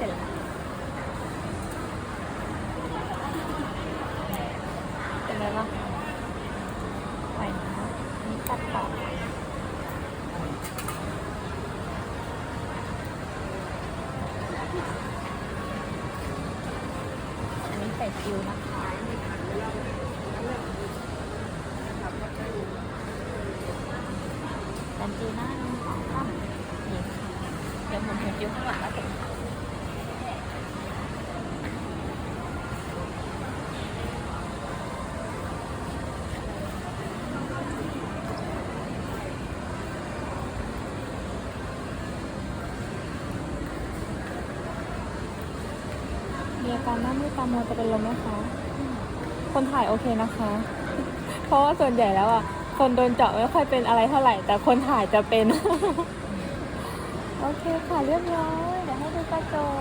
เสร็จแล้วเป็นไงบ้างไปนะนี่ตัดต่ออันนี้ใส่คิวนะคะดันจีหน้าหนึ่งสองสามนี่เดี๋ยวผมเห็นคิวข้างหลังแล้วเส มีอาการหน้ามืดตามัวจะเป็นลมไหมคะ คนถ่ายโอเคนะคะ เพราะว่าส่วนใหญ่แล้วอะ คนโดนเจาะไม่ค่อยเป็นอะไรเท่าไหร่ แต่คนถ่ายจะเป็น โอเคค่ะเรียบร้อย เดี๋ยวให้ดูกระจก